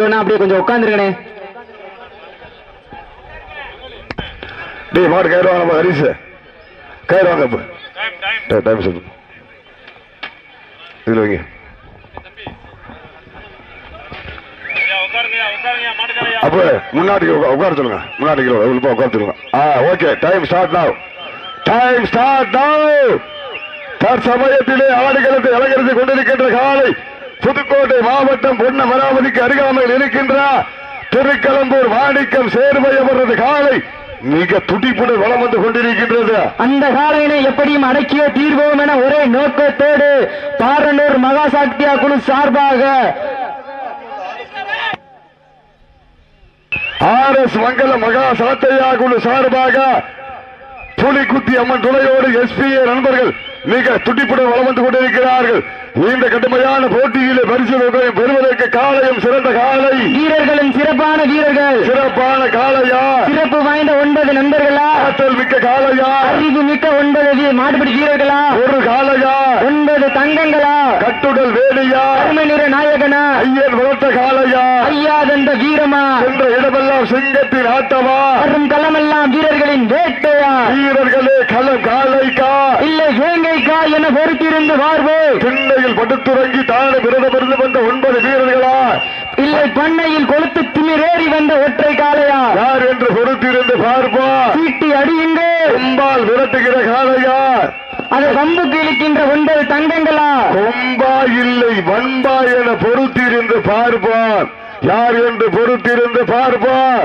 வேணா அப்படியே கொஞ்சம் உட்காந்துருக்கனே டேய் மாடு கயிறு வாங்க ஹரிசு. கயிறு வாங்க இப்போ டைம் சொல்லு. இதுல வைங்க. அப்ப முன்னாடி உட்கார சொல்லுங்க. முன்னாடி உள்ள உட்கார சொல்லுங்க. ஆ okay time start now. Time start now. தற்சமயத்திலே ஆடுகளுக்கு இளைஞர்கள் கொண்டிருக்கின்ற காலை புதுக்கோட்டை மாவட்டம் பொன்ன மராமதிக்கு அருகாமையில் இருக்கின்ற திருக்கலம்பூர் வாணிக்கம் சேர்வையவரது காலை மிக துடிப்புடன் வளம் வந்து கொண்டிருக்கின்றது. அந்த காலையினை எப்படியும் அடக்கிய தீர்வோம் என ஒரே நோக்கத்தோடு பாரனூர் மகாசாக்தியா குழு சார்பாக ஆர் எஸ் மங்கல மகா சாத்தையா குழு சார்பாக புலிக்குத்தி அம்மன் துணையோடு எஸ்பிஏ நண்பர்கள் மிக துடிப்புடன் வளம் வந்து கொண்டிருக்கிறார்கள். இந்த கடுமையான போட்டியிலே பரிசு தொகையை பெறுவதற்கு காலையும் சிறந்த காலை. வீரர்களும் சிறப்பான வீரர்கள். சிறப்பான காளையா சிறப்பு வாய்ந்த ஒன்பது நண்பர்களா? ஆற்றல் மிக்க காளையா அறிவு மிக்க ஒன்பது மாடுபிடி வீரர்களா? ஒரு காளையா ஒன்பது தங்கங்களா? கட்டுடல் வேலியா? அருமை நிற நாயகனா? ஐயன் வளர்த்த காளையா ஐயா தந்த வீரமா? என்ற இடமெல்லாம் சிங்கத்தின் ஆட்டமா வரும் களமெல்லாம் வீரர்களின் வேட்டையா? வீரர்களே களம் காளைக்கா இல்லை வேங்கைக்கா என பொறுத்திருந்து பார்வோம் திண்ணையில் படுத்துறங்கி தானே விரதமிருந்து வந்த ஒன்பது வீரர்களா? இல்லை பண்ணையில் கொளுத்து திமிரேறி வந்த ஒற்றை காளையா? யார் என்று பொறுத்திருந்து பார்ப்போம். சீட்டி அடியுங்க. கொம்பால் விரட்டுகிற காளையா? அது வம்புக்கு இழுக்கின்ற ஒன்பது தங்கங்களா? கொம்பா இல்லை வன்பா என பொறுத்திருந்து பார்ப்போம். யார் என்று பொறுத்திருந்து பார்ப்போம்.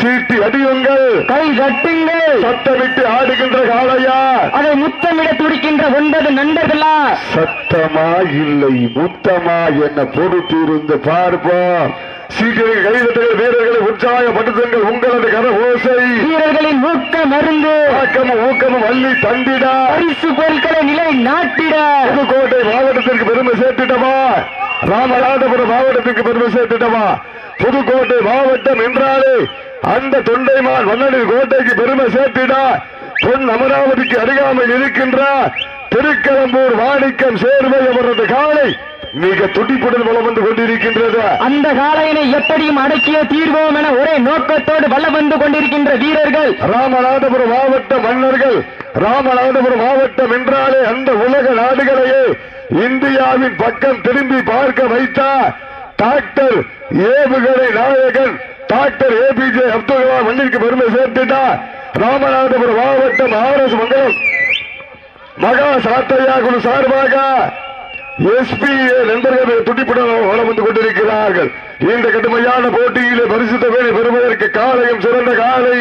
சீட்டி அடியுங்கள். கை கட்டுங்கள். சத்தமிட்டு ஆடுகின்ற காளையா? அதை முத்தமிட துடிக்கின்ற ஒன்பது நண்பர்களா? சத்தமா இல்லை முத்தமா? என்ன பொறுத்திருந்து பார்ப்போம். சீக்கிரம் கைதட்டுகள் வீரர்களை உற்சாகப்படுத்துங்கள் உங்களது கர ஓசை. வீரர்களின் ஊக்க மருந்து ஆக்கமும் ஊக்கமும் அள்ளி தந்திடா. பரிசு பொருட்களை நிலை நாட்டிட. புதுக்கோட்டை மாவட்டத்திற்கு பெருமை சேர்த்துட்டமா ராமநாதபுரம் மாவட்டத்திற்கு பெருமை சேர்த்துட்டமா புதுக்கோட்டை மாவட்டம் என்றாலே அந்த தொண்டைமான் வண்ணனின் கோட்டைக்கு பெருமை சேர்த்திடா. பொன் அமராவதிக்கு அருகாமையில் இருக்கின்ற திருக்கலம்பூர் வாணிக்கம் சேர்வை அவரது காலை மிக துடிப்புடன் வளம் வந்து கொண்டிருக்கின்றது. அந்த காளையனை எப்படியும் அடக்கிய தீர்வோம் என ஒரே நோக்கத்தோடு வல்லம் வந்து கொண்டிருக்கின்ற வீரர்கள். ராமநாதபுரம் மாவட்ட மன்னர்கள் ராமநாதபுரம் மாவட்டம் என்றாலே அந்த உலக நாடுகளையே இந்தியாவின் பக்கம் திரும்பி பார்க்க வைத்தார் டாக்டர் ஏவுகணை நாயகன் டாக்டர் ஏபிஜே அப்துல் கலாம் மண்ணிற்கு பெருமை சேர்த்துட்டார் ராமநாதபுரம் மாவட்டம் ஆர் எஸ் மங்கலம் மகா சாத்தையா குழு சார்பாக எஸ்பிஏ நண்பர்கள் துடிப்புடன் வளம் வந்து கொண்டிருக்கிறார்கள். இந்த கடுமையான போட்டியிலே பரிசுத்த வேலை பெறுவதற்கு காலையும் சிறந்த காலை.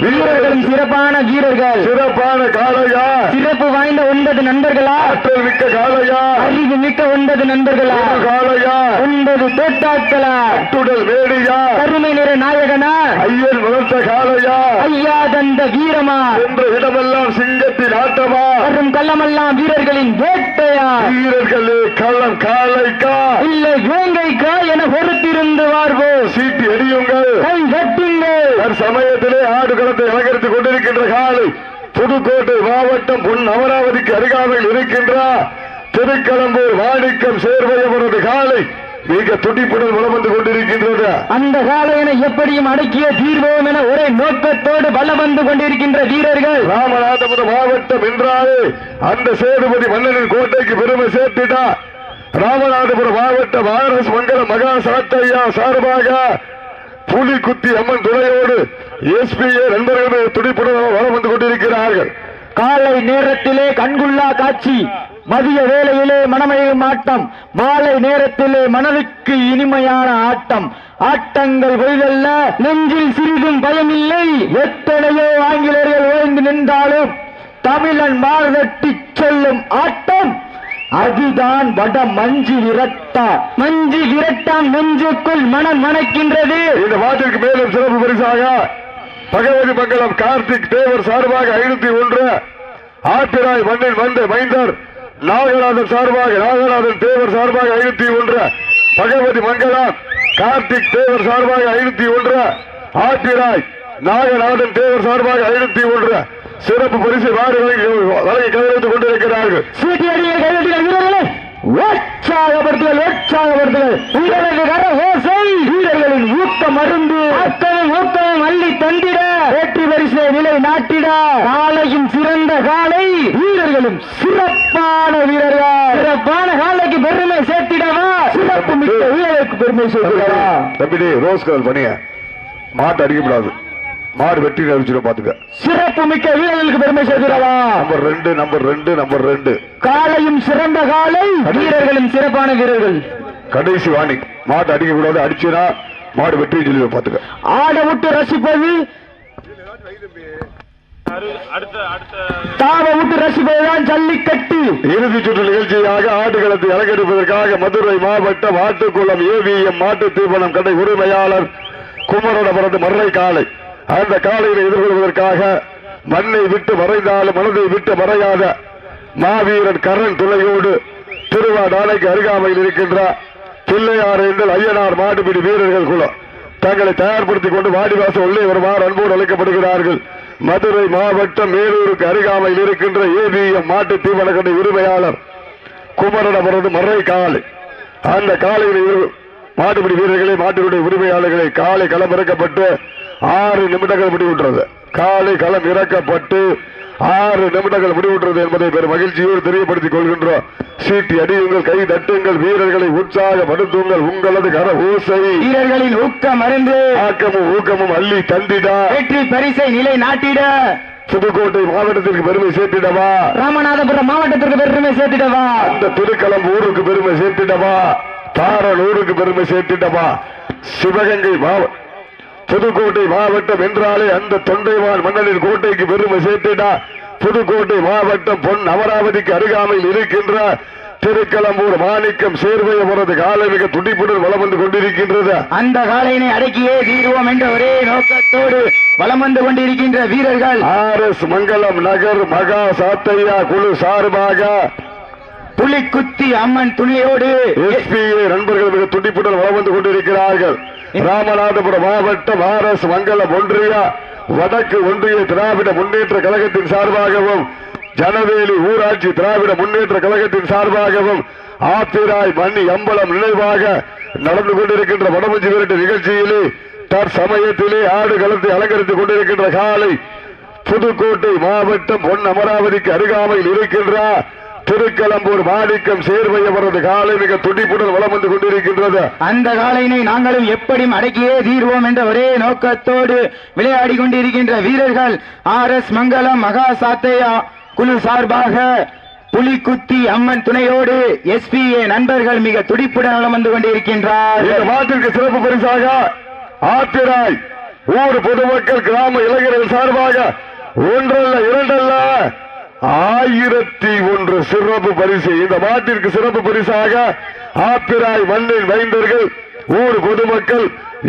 வீரர்களும் சிறப்பான வீரர்கள். சிறப்பான காளையா சிறப்பு வாய்ந்த ஒன்பது நண்பர்களா? ஆற்றல் மிக்க காளையா அறிவு மிக்க ஒன்பது நண்பர்களா? காளையா ஒன்பது தோட்டாக்களா? அட்டுடல் வேடியா? கருமை நிற நாயகனா? ஐயன் வளர்த்த காளையா ஐயா தந்த வீரமா? என்ற இடமெல்லாம் சிங்கத்தின் ஆட்டமா வரும் கள்ளமெல்லாம் வீரர்களின் வேட்டையா? வீரர்களே களம் காளைக்கா இல்லை வேங்கைக்கா என பொறுத்திருந்து வாழ்வோம் சீட்டி எடியுங்கள் கை கட்டுங்கள் சமயத்திலே ஆடு களத்தை அலங்கரித்துக் கொண்டிருக்கின்ற காலை புதுக்கோட்டை மாவட்டம் பொன் அமராவதிக்கு அருகாமையில் இருக்கின்ற. திருக்கலம்பூர் வாணிக்கம் சேர்வையவரது காலை மிக துடிப்புடன் வளம் வந்து கொண்டிருக்கின்றது. அந்த காளையனை எப்படியும் அடக்கிய தீர்வோம் என ஒரே நோக்கத்தோடு வலம் வந்து கொண்டிருக்கின்ற வீரர்கள். ராமநாதபுரம் மாவட்டம் என்றாலே அந்த சேதுபதி மன்னனின் கோட்டைக்கு பெருமை சேர்த்துட்டா. ராமநாதபுரம் மாவட்டம் ஆர் எஸ் மங்கல மகா சாத்தையா சார்பாக புலிக்குத்தி அம்மன் துணையோடு எஸ்பிஏ நண்பர்கள் துடிப்புடன் வளம் வந்து கொண்டிருக்கிறார்கள். காலை நேரத்திலே கண்குள்ளா காட்சி. மதிய வேளையிலே மனமையும் ஆட்டம் மாலை நேரத்திலே மனதுக்கு இனிமையான ஆட்டம். ஆட்டங்கள் பொய்தல்ல நெஞ்சில் சிறிதும் பயமில்லை. எத்தனையோ ஆங்கிலேயர்கள் ஓய்ந்து நின்றாலும் தமிழன் மாறுதட்டி சொல்லும் ஆட்டம் அதுதான் வட மஞ்சு விரட்டா. மஞ்சு விரட்டாம் நெஞ்சுக்குள் மனம் மணக்கின்றது. இந்த வாட்டிற்கு மேலும் சிறப்பு பரிசாக பகவதி மங்கலம் கார்த்திக் தேவர் சார்பாக ஐநூத்தி ஒன்று. ஆத்திராய் மண்ணில் வந்த மைந்தர் நாகநாதன் சார்பாக நாகநாதன் தேவர் சார்பாக ஐநூத்தி ஒன்று பகவதி மங்களம் கார்த்திக் தேவர் சார்பாக ஐநூத்தி ஒன்று ஆட்டிராய் நாகநாதன் தேவர் சார்பாக ஐநூத்தி ஒன்று. சிறப்பு பரிசு வாரி வழங்கி வழங்கி கொண்டிருக்கிறார்கள். அடியை கையெழுத்துகள் வீரர்களே கர ஓசை. வீரர்களின் ஊக்க மருந்து அத்தனை ஊக்கம் அள்ளி தந்திட. வெற்றி பரிசை நிலை நாட்டிட. காலையும் சிறந்த காலை. வீரர்களும் சிறப்பான வீரர்கள். சிறப்பான காலைக்கு பெருமை சேர்த்திடவா? சிறப்பு மிக்க வீரருக்கு பெருமை சேர்த்திடவா? தம்பி ரோஸ் கலர் பண்ணிய மாட்டு அடிக்கப்படாது. மாடு வெட்டி அடிச்சிடும் பாத்துக்க. சிறப்பு மிக்க வீரர்களுக்கு பெருமை சேர்த்திடவா? நம்பர் ரெண்டு நம்பர் ரெண்டு நம்பர் ரெண்டு. காலையும் சிறந்த காலை வீரர்களும் சிறப்பான வீரர்கள். கடைசி வாணி. மாட்டு அடிக்கக்கூடாது அடிச்சுனா மாடு வெட்டி சொல்லி பாத்துக்க ஆட விட்டு ரசிப்பது. தாவ விட்டு ரசிப்பதுதான் ஜல்லிக்கட்டு. இறுதி சுற்று நிகழ்ச்சியாக ஆடுகளத்தை அலங்கரிப்பதற்காக மதுரை மாவட்டம் ஆட்டுக்குளம் ஏவிஎம் மாட்டு தீவனம் கடை உரிமையாளர் குமரனபுரத்து மர்ரை காளை அந்த காளையை எதிர்கொள்வதற்காக மண்ணை விட்டு மறைந்தாலும் மனதை விட்டு மறையாத மாவீரன் கரண் துணையோடு திருவாடாலைக்கு அருகாமையில் இருக்கின்ற பிள்ளையாரேந்தல் ஐயனார் மாட்டுப்பிடி வீரர்கள் குலம். தங்களை தயார்படுத்திக் கொண்டு வாடிவாசம் உள்ளே வருமாறு அன்போடு அழைக்கப்படுகிறார்கள். மதுரை மாவட்டம் மேலூருக்கு அருகாமையில் இருக்கின்ற ஏபிஎம் மாட்டு தீவனக்கடை உரிமையாளர் குமரனவரது மறை காலை. அந்த காலையில் மாட்டுப்பிடி வீரர்களை மாட்டுப்பிடி உரிமையாளர்களை காலை களம் இறக்கப்பட்டு ஆறு நிமிடங்கள் முடிவுற்றது. காலை களம் இறக்கப்பட்டு ஆறு நிமிடங்கள் முடிவுற்றது என்பதை பெரும் மகிழ்ச்சியோடு தெரியப்படுத்திக் கொள்கின்றோம். சீட்டி அடியுங்கள் கை தட்டுங்கள் வீரர்களை உற்சாகப்படுத்துங்கள் உங்களது கர ஓசை. வீரர்களின் ஊக்கம் மருந்து ஆக்கமும் ஊக்கமும் அள்ளி தந்திடா. வெற்றி பரிசை நிலை நாட்டிட. புதுக்கோட்டை மாவட்டத்திற்கு பெருமை சேர்த்திடவா? ராமநாதபுரம் மாவட்டத்திற்கு பெருமை சேர்த்திடவா? அந்த திருக்களம் ஊருக்கு பெருமை சேர்த்திடவா? தாரனூருக்கு பெருமை சேர்த்திடவா? சிவகங்கை மாவட்டம் புதுக்கோட்டை மாவட்டம் என்றாலே அந்த தொண்டைவான் மன்னனின் கோட்டைக்கு பெருமை சேர்த்திடா புதுக்கோட்டை மாவட்டம் பொன் அமராவதிக்கு அருகாமையில் இருக்கின்ற திருக்களம்பூர் மாணிக்கம் சேர்வையவரது காலை மிக துடிப்புடன் வலம் வந்து கொண்டிருக்கின்றது. அந்த காலையினை அடக்கியே தீர்வோம் என்ற ஒரே நோக்கத்தோடு வலம் வந்து கொண்டிருக்கின்ற வீரர்கள். ஆர் எஸ் மங்கலம் நகர் மகா சாத்தையா குழு சார்பாக புலிக்குத்தி அம்மன் துணையோடு எஸ்பிஏ நண்பர்கள் மிக துடிப்புடன் வளம் வந்து கொண்டிருக்கிறார்கள். ராமநாதபுரம் மாவட்டம் ஆர் எஸ் மங்கலம் ஒன்றிய வடக்கு ஒன்றிய திராவிட முன்னேற்ற கழகத்தின் சார்பாகவும் ஜனவேலி ஊராட்சி திராவிட முன்னேற்ற கழகத்தின் சார்பாகவும் ஆத்திராய் மணி அம்பலம் நினைவாக நடந்து கொண்டிருக்கின்ற வடமஞ்சி விரட்டு நிகழ்ச்சியிலே தற்சமயத்திலே ஆடு கலத்தை அலங்கரித்துக் கொண்டிருக்கின்ற காலை புதுக்கோட்டை மாவட்டம் பொன் அமராவதிக்கு அருகாமையில் இருக்கின்ற திருக்கலம்பூர் மாணிக்கம் சேர்வையவரது காலை மிக துடிப்புடன் வலம் வந்து கொண்டிருக்கின்றது. அந்த காலையினை நாங்களும் எப்படியும் அடக்கியே தீர்வோம் என்ற ஒரே நோக்கத்தோடு விளையாடி கொண்டிருக்கின்ற வீரர்கள் ஆர் எஸ் மங்கலம் மகா சாத்தையா குழு சார்பாக புலிக்குத்தி அம்மன் துணையோடு எஸ்பிஏ நண்பர்கள் மிக துடிப்புடன் வலம் வந்து கொண்டிருக்கின்றார் இந்த மாட்டிற்கு சிறப்பு பரிசாக ஆத்திராய் ஊர் பொதுமக்கள் கிராம இளைஞர்கள் சார்பாக ஒன்றல்ல இரண்டல்ல ஆயிரத்தி ஒன்று சிறப்பு பரிசு. இந்த மாட்டிற்கு சிறப்பு பரிசாக ஆப்பிராய் மண்ணின் வைந்தர்கள் ஊர் பொதுமக்கள்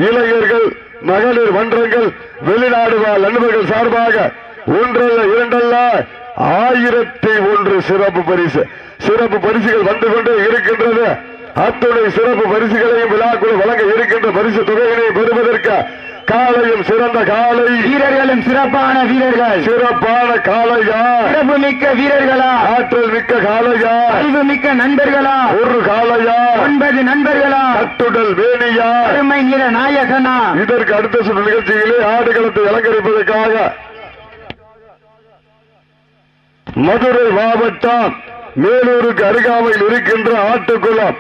இளைஞர்கள் மகளிர் மன்றங்கள் வெளிநாடு வாழ் நண்பர்கள் சார்பாக ஒன்றல்ல இரண்டல்ல ஆயிரத்தி ஒன்று சிறப்பு பரிசு. சிறப்பு பரிசுகள் வந்து கொண்டே இருக்கின்றது. அத்துணை சிறப்பு பரிசுகளையும் விழாக்குழு வழங்க இருக்கின்ற பரிசு தொகையினை பெறுவதற்கு காலையும் சிறந்த காலை. வீரர்களும் சிறப்பான வீரர்கள். சிறப்பான காளையா. சிறப்பு மிக்க வீரர்களா. ஆற்றல் மிக்க காளையா. அறிவு மிக்க நண்பர்களா. ஒரு காளையா. ஒன்பது நண்பர்களா. கட்டுடல் வேணியா. அருமை நிற நாயகனா. இதற்கு அடுத்த சுற்று நிகழ்ச்சியிலே ஆடுகளத்தை அலங்கரிப்பதற்காக மதுரை மாவட்டம் மேலூருக்கு அருகாமையில் இருக்கின்ற ஆட்டுக்குளம்.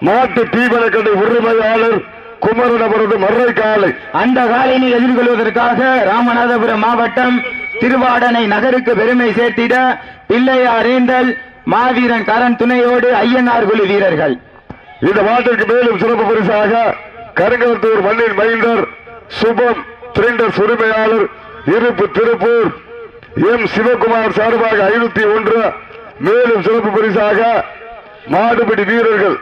மாட்டு தீவனக்கடை உரிமையாளர் குமரனவரது மறை காலை அந்த காலினை எதிர்கொள்வதற்காக ராமநாதபுரம் மாவட்டம் திருவாடனை நகருக்கு பெருமை சேர்த்திட பிள்ளையாரேந்தல் மாவீரன் கரண் துணையோடு ஐயனார் குழு வீரர்கள். இந்த மாட்டிற்கு மேலும் சிறப்பு பரிசாக கருங்கலத்தூர் மண்ணின் மைந்தர் சுபம் பிரிண்டர்ஸ் உரிமையாளர் இருப்பு திருப்பூர் எம் சிவகுமார் சார்பாக ஐநூத்தி ஒன்று. மேலும் சிறப்பு பரிசாக மாடுபிடி வீரர்கள்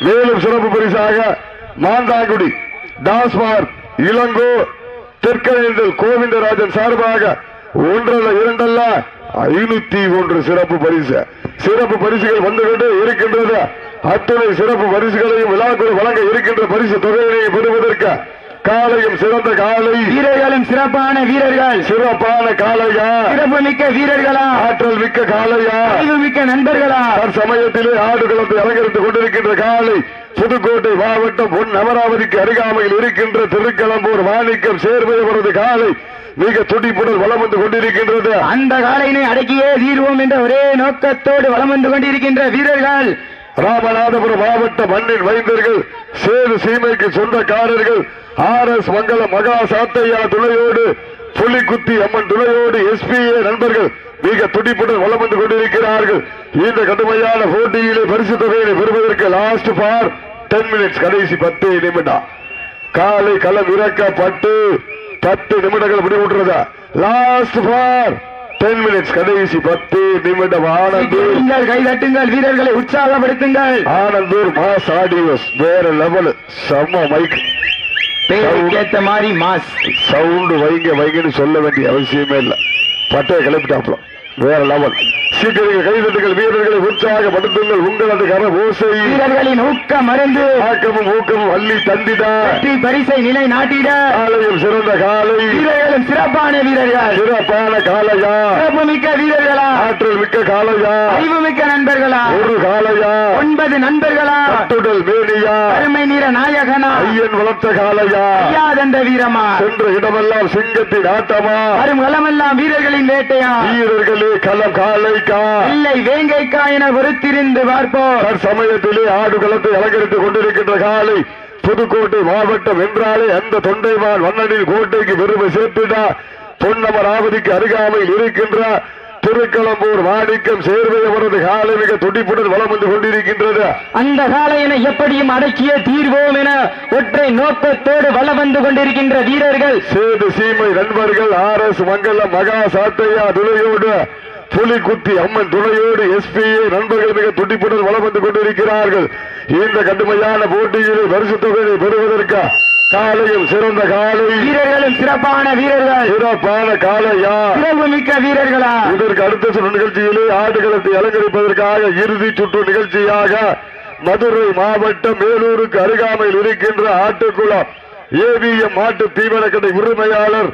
மேலும் சிறப்பு பரிசாக மாந்தாங்குடி டாஸ்மார் இளங்கோ தெற்கவேந்தல் கோவிந்தராஜன் சார்பாக ஒன்றல்ல இரண்டல்ல ஐநூத்தி ஒன்று சிறப்பு பரிசு. சிறப்பு பரிசுகள் வந்துவிட்டு இருக்கின்றது. அத்துணை சிறப்பு பரிசுகளையும் விழாக்குழு வழங்க இருக்கின்ற பரிசு தொகையினை பெறுவதற்கு காலையும் சிறந்த காலை வீரர்களும் சிறப்பான வீரர்கள். சிறப்பான காளையா. சிறப்பு மிக்க வீரர்களா. ஆற்றல் மிக்க காளையா. அறிவு மிக்க நண்பர்களா. சமயத்திலே ஆடுகளத்தை அலங்கரித்துக் கொண்டிருக்கின்ற காலை புதுக்கோட்டை மாவட்டம் பொன் அமராவதிக்கு அருகாமையில் இருக்கின்ற திருக்களம்பூர் மாணிக்கம் சேர்வையவரது காலை மிக துடிப்புடன் வலம் வந்து கொண்டிருக்கின்றது. அந்த காலையினை அடக்கியே தீர்வோம் என்ற ஒரே நோக்கத்தோடு வலம் வந்து கொண்டிருக்கின்ற வீரர்கள் ராமநாதபுரம் மாவட்ட மண்ணின் வைந்தர்கள் சேது சீமைக்கு சொந்தக்காரர்கள் ஆர் எஸ் மங்கள மகா சாத்தையா துணையோடு புலிக்குத்தி அம்மன் துணையோடு எஸ்பிஏ நண்பர்கள் மிக துடிப்புடன் வலம் வந்து கொண்டிருக்கிறார்கள். இந்த கடுமையான போட்டியிலே பரிசு தொகையை பெறுவதற்கு லாஸ்ட் பார் டென் மினிட்ஸ் கடைசி பத்து நிமிடம். காலை களம் இறக்கப்பட்டு பத்து நிமிடங்கள் முடிவுட்டுறதா லாஸ்ட் பார் டென் மினிட்ஸ் கடைசி பத்து நிமிடம். ஆனந்தூர். நீங்கள் கைதட்டுங்கள் வீரர்களை உற்சாகப்படுத்துங்கள். ஆனந்தூர் மாஸ் ஆடியோஸ் வேற லெவல் செம்ம மைக் பேருக்கு ஏத்த மாதிரி மாஸ் சவுண்ட் வைங்க வைங்கன்னு சொல்ல வேண்டிய அவசியமே இல்ல. பட்டையை கிளப்பிட்டாப்ல வேற லெவல். சீக்கிரம் கைதட்டுகள் வீரர்களை உற்சாகப்படுத்துங்கள். உங்களது கர ஓசை வீரர்களின் ஊக்க மருந்து ஆக்கமும் ஊக்கமும் அள்ளி தந்திட. வெற்றி பரிசை நிலை நாட்டிட. காலையும் சிறந்த காலை. வீரர்களும் சிறப்பான வீரர்கள். சிறப்பான காலையா சிறப்பு மிக்க வீரர்களா. ஆற்றல் மிக்க காலையா அறிவு மிக்க நண்பர்களா. ஒரு காலையா ஒன்பது நண்பர்களா. கட்டுடல் மேனியா. அருமை நிற நாயகனா. ஐயன் வளர்த்த காலையா ஐயாதந்த வீரமா. சென்ற இடமெல்லாம் சிங்கத்தின் ஆட்டமா. வரும் களமெல்லாம் வீரர்களின் வேட்டையா. வீரர்களே களம் காலைக்கா. இல்லை வேங்கைக்கா என பொறுத்திருந்து பார்ப்போம். சமயத்திலே ஆடுகளத்தை அலங்கரித்துக் கொண்டிருக்கின்ற காலை புதுக்கோட்டை மாவட்டம் என்றாலே அந்த தொண்டைமான் வண்ணனின் கோட்டைக்கு பெருமை சேர்த்துடா பொன்னமராவதிக்கு அருகாமையில் இருக்கின்ற திருக்களம்பூர் மாணிக்கம் சேர்வையவரது காலை மிக துடிப்புடன் வலம் வந்து கொண்டிருக்கின்றது. அந்த காளையனை எப்படியும் அடக்கிய தீர்வோம் என ஒற்றை நோக்கத்தோடு வலம் வந்து கொண்டிருக்கின்ற வீரர்கள். சேது சீமை நண்பர்கள் ஆர் எஸ் மங்கலம் மகா சாத்தையா துணையோடு புலிக்குத்தி அம்மன் துணையோடு எஸ்பிஏ நண்பர்கள் மிக துடிப்புடன் வலம் வந்து கொண்டிருக்கிறார்கள். இந்த கடுமையான போட்டியில் பரிசு தொகையை பெறுவதற்கு காலையும் சிறந்த காலை. வீரர்களும் சிறப்பான வீரர்கள். சிறப்பான காலையா சிறப்பு மிக்க வீரர்களா? இதற்கு அடுத்த சுற்று நிகழ்ச்சியிலே ஆடுகளத்தை அலங்கரிப்பதற்காக இறுதி சுற்று நிகழ்ச்சியாக மதுரை மாவட்டம் மேலூருக்கு அருகாமையில் இருக்கின்ற ஆட்டுக்குளம் ஏவிஎம் மாட்டு தீவனக்கடை உரிமையாளர்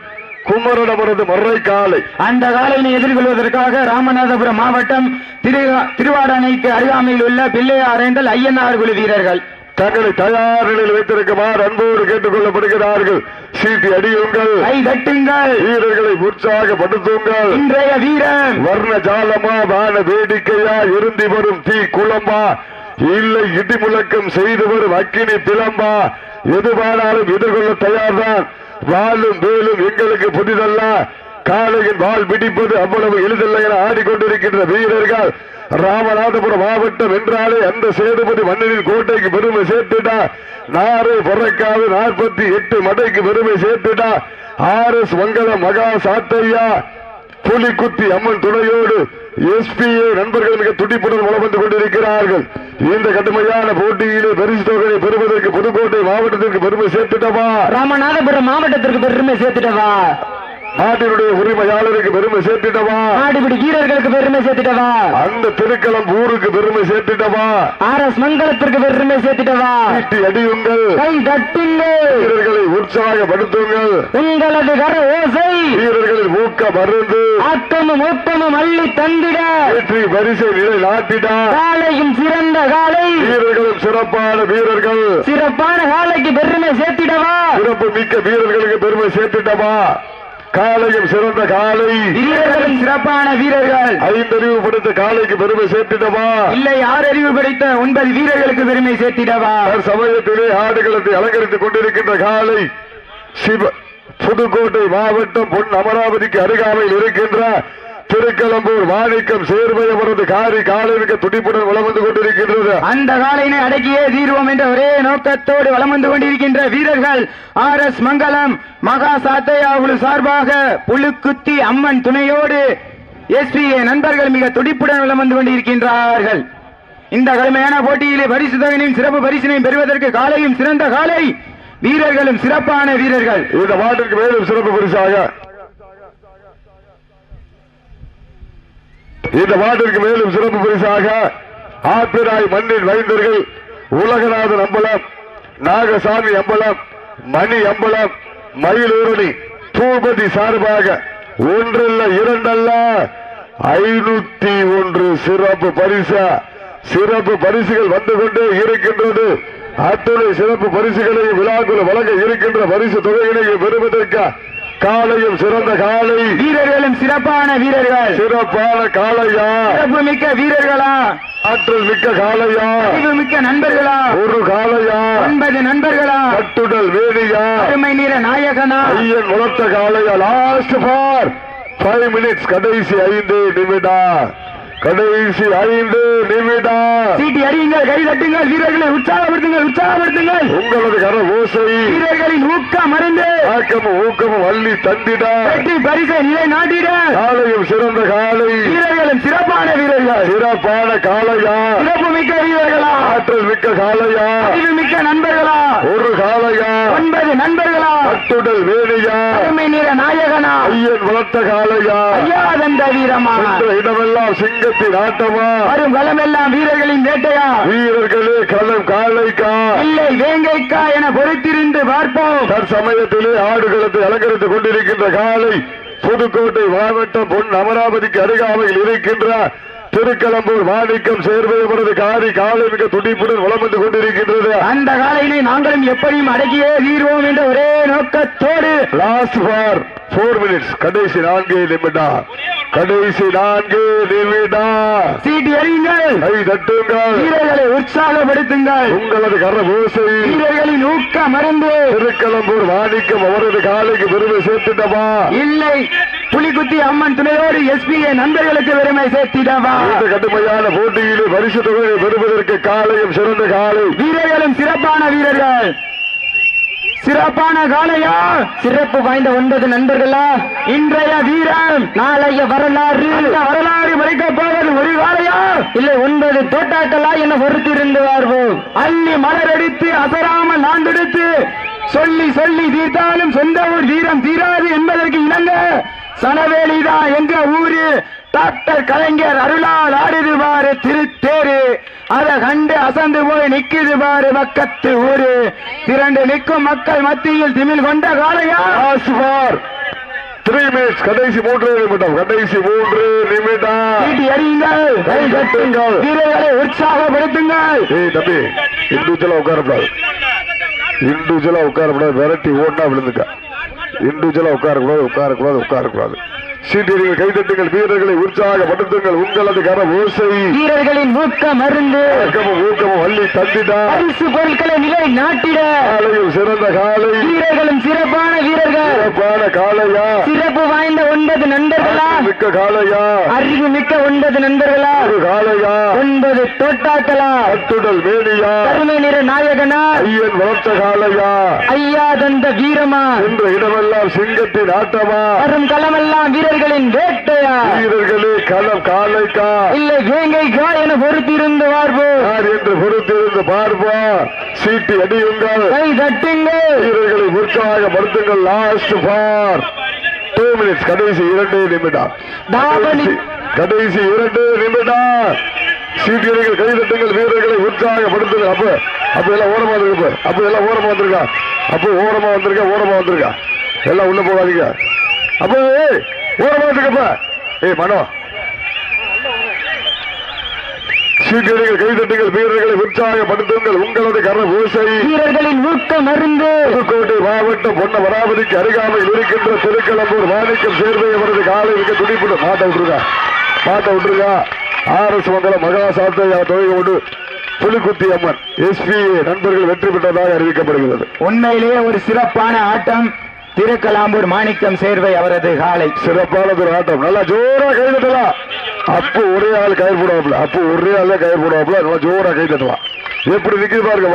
குமரன் அவரது மர்ரை காலை. அந்த காலையினை எதிர்கொள்வதற்காக ராமநாதபுரம் மாவட்டம் திரு திருவாடனைக்கு அருகாமையில் உள்ள பிள்ளையாரேந்தல் ஐயனார் குழு வீரர்கள். தங்களை தயார் நிலையில் வைத்திருக்குமாறு அன்போடு கேட்டுக் கொள்ளப்படுகிறார்கள் சீட்டி அடியுங்கள். கை தட்டுங்கள். வீரர்களை உற்சாகப்படுத்துங்கள். இன்றைய வீரன். வர்ண ஜாலமா வான வேடிக்கையா இருந்தி வரும் தீ குளம்பா இல்லை இடி முழக்கம் செய்து வரும் அக்கினி பிளம்பா. எதுவானாலும் எதிர்கொள்ள தயார்தான். வாழும் வேலும் எங்களுக்கு புதிதல்ல. காலையில் வாழ் பிடிப்பது அவ்வளவு எளிதல்ல என ஆடிக்கொண்டிருக்கின்ற வீரர்கள். ராமநாதபுரம் மாவட்டம் என்றாலே அந்த சேதுபதி மன்னரின் கோட்டைக்கு பெருமை சேர்த்துட்டா நாரை பொறக்காது நாற்பத்தி எட்டு மடைக்கு பெருமை சேர்த்துட்டா ஆர் எஸ் மங்கலம் மகா சாத்தையா புலிக்குத்தி அம்மன் துணையோடு எஸ்பிஏ நண்பர்கள் மிக துடிப்புடன் மூலம் வந்து கொண்டிருக்கிறார்கள். இந்த கடுமையான போட்டியிலே பரிசு தொகையை பெறுவதற்கு புதுக்கோட்டை மாவட்டத்திற்கு பெருமை சேர்த்துட்டவா? ராமநாதபுரம் மாவட்டத்திற்கு பெருமை சேர்த்துட்டவா? நாட்டினுடைய உரிமையாளருக்கு பெருமை சேர்த்துட்டவா? ஆடிபிடி வீரர்களுக்கு பெருமை சேர்த்துட்டவா? அந்த திருக்களம் ஊருக்கு பெருமை சேர்த்துட்டவா? ஆர் எஸ் மங்கலத்திற்கு பெருமை சேர்த்துட்டவா? வீட்டி அடியுங்கள். கை தட்டுங்கள். வீரர்களை உற்சாகப்படுத்துங்கள். உங்களது கர ஓசை. வீரர்களின் ஊக்க மருந்து. ஆக்கமும் ஊக்கமும் அள்ளி தந்திட. வெற்றி பரிசை நிலை நாட்டிடா. காலையும் சிறந்த காலை. வீரர்களும் சிறப்பான வீரர்கள். சிறப்பான காலைக்கு பெருமை சேர்த்திடவா? சிறப்பு மிக்க வீரர்களுக்கு பெருமை சேர்த்துட்டவா? காலையும் சிறந்த காலை வீரர்களும் சிறப்பான வீரர்கள். ஐந்தறிவு படுத்த காலைக்கு பெருமை சேர்த்துட்டவா இல்லை ஆறு அறிவு படைத்த ஒன்பது வீரர்களுக்கு பெருமை சேர்த்திடவா? சமயத்திலே ஆடுகளத்தை அலங்கரித்துக் கொண்டிருக்கின்ற காலை சிவ புதுக்கோட்டை மாவட்டம் பொன் அமராவதிக்கு அருகாமையில் இருக்கின்ற திருக்கலம்பூர் மாணிக்கம் சேர்வையவரது காரி காலை மிக துடிப்புடன் வலம் வந்து கொண்டிருக்கின்றது. அந்த காலையினை அடக்கியே தீர்வோம் என்ற ஒரே நோக்கத்தோடு வலம் வந்து கொண்டிருக்கின்ற வீரர்கள் ஆர் எஸ் மங்கலம் மகா சாத்தையா சார்பாக புழுக்குத்தி அம்மன் துணையோடு எஸ்பிஏ நண்பர்கள் மிக துடிப்புடன் வலம் வந்து கொண்டிருக்கின்றார்கள். இந்த கடுமையான போட்டியிலே பரிசு தொகையினையும் சிறப்பு பரிசினையும் பெறுவதற்கு காலையும் சிறந்த காலை. வீரர்களும் சிறப்பான வீரர்கள். இந்த மாட்டிற்கு மேலும் சிறப்பு பரிசாக இந்த மாட்டிற்கு மேலும் சிறப்பு பரிசாக ஆப்பிராய் மண்ணின் வைந்தர்கள் உலகநாதன் அம்பலம் நாகசாமி அம்பலம் மணி அம்பலம் மயிலூரணி பூபதி சார்பாக ஒன்றல்ல இரண்டல்ல ஐநூத்தி ஒன்று சிறப்பு பரிசா. சிறப்பு பரிசுகள் வந்து கொண்டே இருக்கின்றது. அத்துணை சிறப்பு பரிசுகளையும் விழாக்குள் வழங்க இருக்கின்ற பரிசு தொகைகளை பெறுவதற்கு காலையும் சிறந்த காலை. வீரர்களும் சிறப்பான வீரர்கள். சிறப்பான காளையா சிறப்பு மிக்க வீரர்களா? ஆற்றல் மிக்க காளையா அறிவு மிக்க நண்பர்களா? ஒரு காளையா ஒன்பது நண்பர்களா? கட்டுடல் வேணியா அருமை நிற நாயகனா? ஐயன் வளர்த்த காளையா லாஸ்ட் ஃபார் ஃபைவ் மினிட்ஸ் கடைசி ஐந்து நிமிடம். கடைசி ஐந்து நிமிடம். சீட்டி அடியுங்கள் கை தட்டுங்கள் வீரர்களை உற்சாகப்படுத்துங்கள் உற்சாகப்படுத்துங்கள். உங்களது கர ஓசை. வீரர்களின் ஊக்கம் மருந்து ஆக்கமும் ஊக்கமும் அள்ளி தந்திட. வெற்றி பரிசை நிலை நாட்டிட காலையும் சிறந்த காலை. வீரர்களும் சிறப்பான வீரர்கள். சிறப்பான வீரர்களா ஆற்றல் மிக்க காளையா? மிக்க நண்பர்களா? ஒரு காளையா? ஒன்பது நண்பர்களா? கட்டுடல் வேணியா அருமை நிற நாயகனா? ஐயன் வளர்த்த காளையா? ஐயாதந்த வீரமா சென்ற இடமெல்லாம் சிங்கத்தின் ஆட்டமா? வரும் களமெல்லாம் வீரர்களின் வேட்டையா? வீரர்களே களம் காளைக்கா? இல்லை வேங்கைக்கா என பொறுத்திருந்து பார்ப்போம். தற்சமயத்திலே ஆடுகளத்தை அலங்கரித்துக் கொண்டிருக்கின்ற காலை புதுக்கோட்டை மாவட்டம் பொன் அமராவதிக்கு அருகாமையில் இருக்கின்ற திருக்கலம்பூர் மாணிக்கம் சேர்வையவரது காரி காலை மிக துடிப்புடன் வளம் வந்து கொண்டிருக்கின்றது. அந்த காலையினை நாங்களும் எப்படியும் அடக்கியே தீர்வோம் என்ற ஒரே நோக்கத்தோடு. லாஸ்ட் ஃபார் போர் மினிட்ஸ் கடைசி நான்கு நிமிடம் கடைசி நான்கு நிமிடம் சீட்டி எறியுங்கள். கை தட்டுங்கள். வீரர்களை உற்சாகப்படுத்துங்கள். உங்களது கர ஓசை வீரர்களின் ஊக்க மருந்து திருக்கலம்பூர் மாணிக்கம் அவரது காலைக்கு பெருமை சேர்த்துட்டமா இல்லை. புலிகுத்தி அம்மன் துணையோடு எஸ்பிஏ நண்பர்களுக்கு பெருமை சேர்த்திடவா? இந்த கடுமையான போட்டியிலே பரிசு தொகையை பெறுவதற்கு காலையும் சிறந்த காலை. வீரர்களும் சிறப்பான வீரர்கள். சிறப்பான காலையா? சிறப்பு வாய்ந்த ஒன்பது நண்பர்களா? இன்றைய வீரம் நாளைய வரலாறு. வரலாறு மறைக்கப் போவது ஒரு காலையா? இல்லை ஒன்பது தோட்டாக்களா என பொறுத்திருந்து வாழ்வோம் அள்ளி மலரெடுத்து அசராமல் நாந்தெடுத்து சொல்லி சொல்லி தீர்த்தாலும் சொந்த ஊர் வீரம் தீராது என்பதற்கு இணங்க சனவேலிதா எங்க ஊரு? டாக்டர் கலைஞர் அருளால் ஆடுது பாரு திருத்தேரு. அத கண்டு அசந்து போய் நிக்குது பாரு பக்கத்து ஊரு. திரண்டு நிற்கும் மக்கள் மத்தியில் திமில் கொண்ட காலையா த்ரீ மினிட்ஸ் கடைசி மூன்று நிமிடம் கடைசி மூன்று நிமிடம். எறியுங்கள். கை தட்டுங்கள் வீரர்களை உற்சாகப்படுத்துங்கள். ஏய் தம்பி இண்டிவிஜுவலா உட்காரப்படாது இண்டிவிஜுவலா உட்காரப்படாது விரட்டி ஓடினா விழுந்துக்க. இண்டிவிஜுவலாக உட்காரக்கூடாது உட்காரக்கூடாது உட்காரக்கூடாது. சீட்டியர்கள் கைதட்டுங்கள் வீரர்களை உற்சாகப்படுத்துங்கள் உங்களது கர ஓசை. வீரர்களின் ஊக்க மருந்து. ஊக்கமும் ஊக்கமும் அள்ளி தந்திடா. பரிசு பொருட்களை நிலை நாட்டிட. காலையில் சிறந்த காலை. வீரர்களும் சிறப்பான வீரர்கள். சிறப்பான காளையா சிறப்பு வாய்ந்த ஒன்பது நண்பர்களா. மிக்க காளையா அறிவு மிக்க ஒன்பது நண்பர்களா. ஒரு காளையா ஒன்பது தோட்டாக்களா. அத்துடல் மேனியா. கருமை நிற நாயகனா. ஐயன் வளர்த்த காளையா ஐயா தந்த வீரமா. என்ற இடமெல்லாம் சிங்கத்தின் ஆட்டமா. வரும் களமெல்லாம் வீரர்களின் வேட்டையா? வீரர்களே களம் காளைக்கா இல்லை வேங்கைக்கா என பொறுத்திருந்து பார்ப்போம் யார் என்று பொறுத்திருந்து பார்ப்போம் சீட்டி அடியுங்கள் கை தட்டுங்கள். வீரர்களை உற்சாகப்படுத்துங்கள் லாஸ்ட் ஃபார் டூ மினிட்ஸ் கடைசி இரண்டு நிமிடம். கடைசி இரண்டு நிமிடம். சீட்டியர்கள் கை தட்டுங்கள் வீரர்களை உற்சாகப்படுத்துங்கள் அப்ப அப்ப எல்லாம் ஓரமா வந்திருக்கு அப்ப எல்லாம் ஓரமா வந்திருக்கா அப்ப ஓரமா வந்திருக்கா ஓரமா வந்திருக்கா எல்லாம் உள்ள போகாதீங்க. அப்ப ஏய் ஓரமா வந்திருக்கப்ப ஏய் மனோ. சீட்டியர்கள் கை தட்டுங்கள் வீரர்களை உற்சாகப்படுத்துங்கள். உங்களது கர ஓசை. வீரர்களின் ஊக்க மருந்து புதுக்கோட்டை மாவட்டம் பொன்ன வராமதிக்கு அருகாமையில் இருக்கின்ற திருக்கலம்பூர் மாணிக்கம் சேர்வை அவரது காலை மிக துடிப்புடு மாட்ட விட்டுருக்கா மாட்ட விட்டுருக்கா ஆர் எஸ் மங்கலம் மகா சாத்தையா தொகை கொண்டு புலிக்குத்தி அம்மன் எஸ்பிஏ நண்பர்கள் வெற்றி பெற்றதாக அறிவிக்கப்படுகிறது. உண்மையிலேயே ஒரு சிறப்பான ஆட்டம். திருக்கலாம்பூர் மாணிக்கம் சேர்வை அவரது காலை. சிறப்பான ஒரு ஆட்டம். நல்லா ஜோரா கை தட்டலாம். அப்போ ஒரே ஆள் கயிறு போடுவாப்புல. அப்போ ஒரே ஆள் கயிறு போடுவாப்புல. நல்லா ஜோரா கை தட்டலாம். எப்படி நிக்குது பாருங்க.